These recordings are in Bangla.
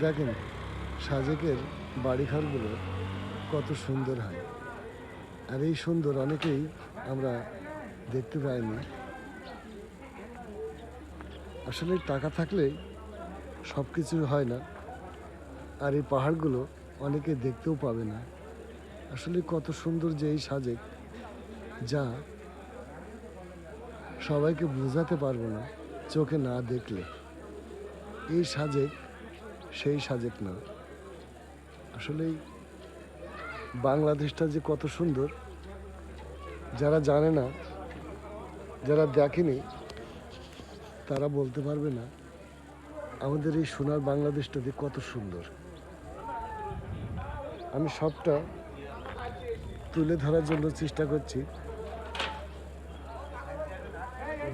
দেখেন, সাজেকের বাড়িঘরগুলো কত সুন্দর হয়। আর এই সুন্দর অনেকেই আমরা দেখতে পাইনি। আসলে টাকা থাকলে সব কিছু হয় না। আর এই পাহাড়গুলো অনেকে দেখতেও পাবে না। আসলে কত সুন্দর যে এই সাজেক, যা সবাইকে বোঝাতে পারব না, চোখে না দেখলে। এই সাজেক সেই সাজেক না। আসলেই বাংলাদেশটা যে কত সুন্দর, যারা জানে না, যারা দেখেনি, তারা বলতে পারবে না আমাদের এই সোনার বাংলাদেশটা যে কত সুন্দর। আমি সবটা তুলে ধরার জন্য চেষ্টা করছি।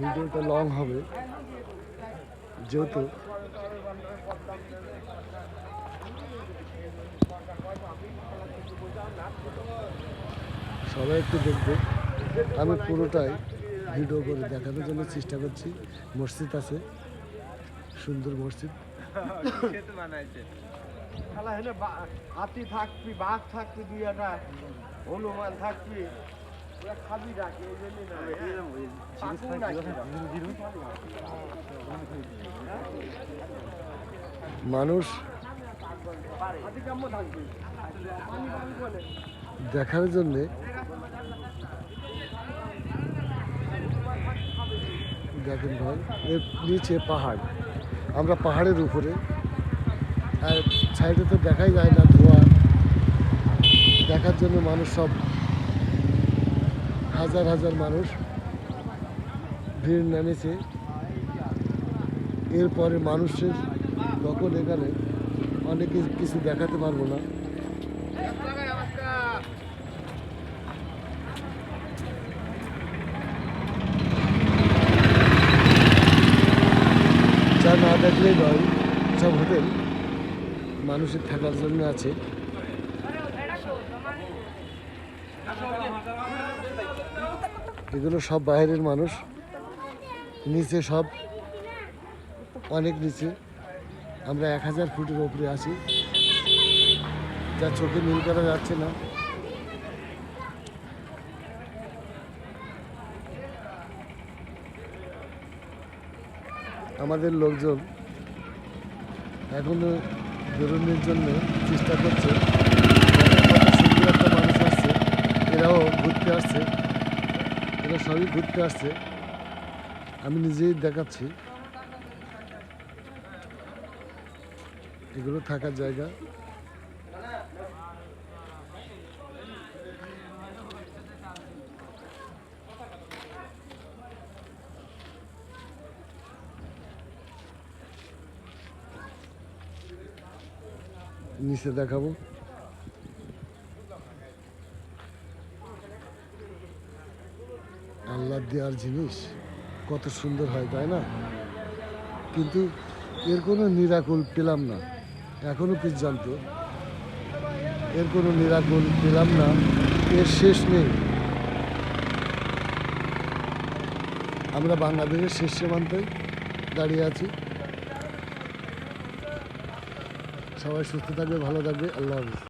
ভিডিওটা লং হবে। যেহেতু সবাই একটু দেখবে। আমি পুরোটাই ভিডিও করে দেখানোর জন্য চেষ্টা করছি। মসজিদ আছে সুন্দর মসজিদ। খেলা হলে হাতি থাকবি বাঘ থাকবি দুই একটা হনুমান থাকবি। খাবি এই জন্যই না। মানুষ দেখার জন্যে দেখেন ভাই এর নিচে পাহাড়। আমরা পাহাড়ের উপরে। আর সাইডে তো দেখাই যায় না, ধোয়া। দেখার জন্য মানুষ সব হাজার হাজার মানুষ ভিড় নেমেছে। এরপরে মানুষের তখন এখানে অনেক কিছু দেখাতে পারব না। যা না দেখলেই নয়, সব হোটেল মানুষের থাকার জন্য আছে। এগুলো সব বাইরের মানুষ, নিচে সব, অনেক নিচে। আমরা এক হাজার ফুটের ওপরে আছি। যা চোখে নীল করা যাচ্ছে না। আমাদের লোকজন এখনও বেরোনোর জন্য চেষ্টা করছে। মানুষ আসছে, এরাও ঘুরতে আসছে। এরা সবই ঘুরতে আসছে। আমি নিজেই দেখাচ্ছি। এগুলো থাকার জায়গা। নিচে দেখাবো। আল্লাহ দেওয়ার জিনিস কত সুন্দর হয়, তাই না? কিন্তু এর কোনো নিরাকুল পেলাম না। এখনও পর্যন্ত এর কোনো নিরাকরণ পেলাম না। এর শেষ নেই। আমরা বাংলাদেশের শেষ সীমান্তে দাঁড়িয়ে আছি। সবাই সুস্থ থাকবে, ভালো থাকবে। আল্লাহ হাফিজ।